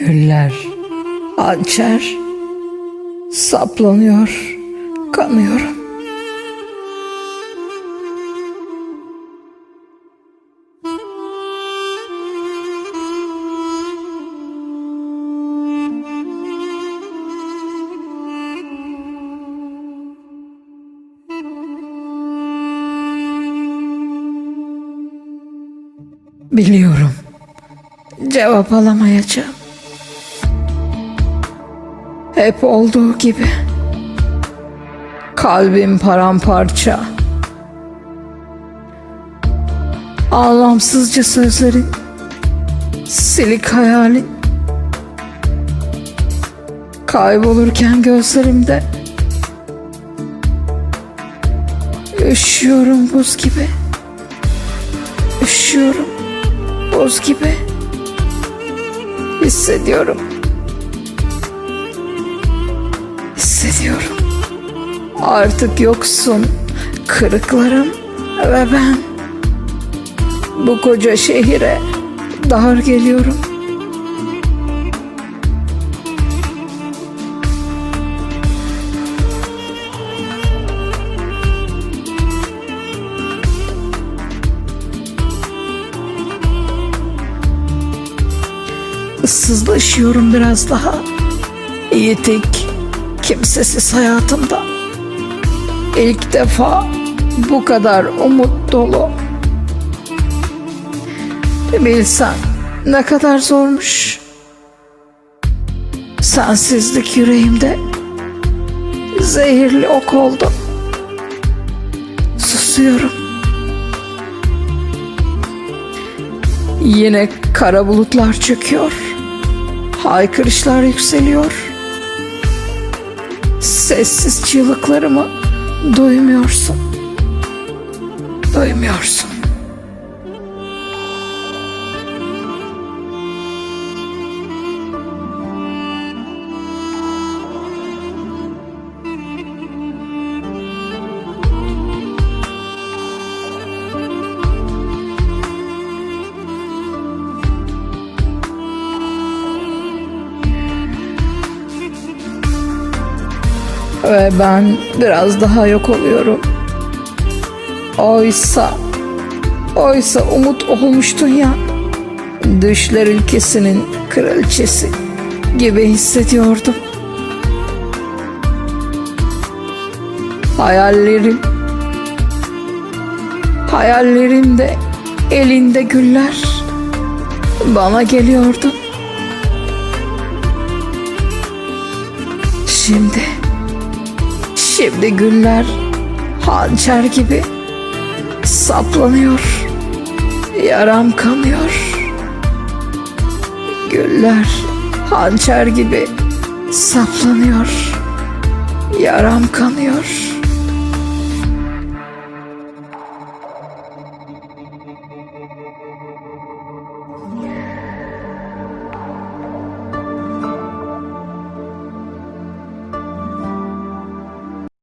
Güller, hançer, saplanıyor, kanıyorum. Biliyorum. Cevap alamayacağım. Hep olduğu gibi. Kalbim paramparça. Anlamsızca sözlerin. Silik hayalin. Kaybolurken gözlerimde. Üşüyorum buz gibi. Üşüyorum buz gibi. Hissediyorum. Hissediyorum. Artık yoksun. Kırıklarım ve ben. Bu koca şehire dar geliyorum. Issızlaşıyorum biraz daha. Yitik, kimsesiz hayatımda. İlk defa bu kadar umut dolu. Bilsen ne kadar zormuş. Sensizlik yüreğimde zehirli ok oldu. Susuyorum. Yine kara bulutlar çöküyor. Haykırışlar yükseliyor. Sessiz çığlıklarımı duymuyorsun. Duymuyorsun. Ve ben biraz daha yok oluyorum. Oysa, oysa umut olmuştun ya. Düşler ülkesinin kraliçesi gibi hissediyordum. Hayallerim, hayallerimde elinde güller bana geliyordu. Şimdi Şimdi güller hançer gibi saplanıyor. Yaram kanıyor. Güller hançer gibi saplanıyor. Yaram kanıyor.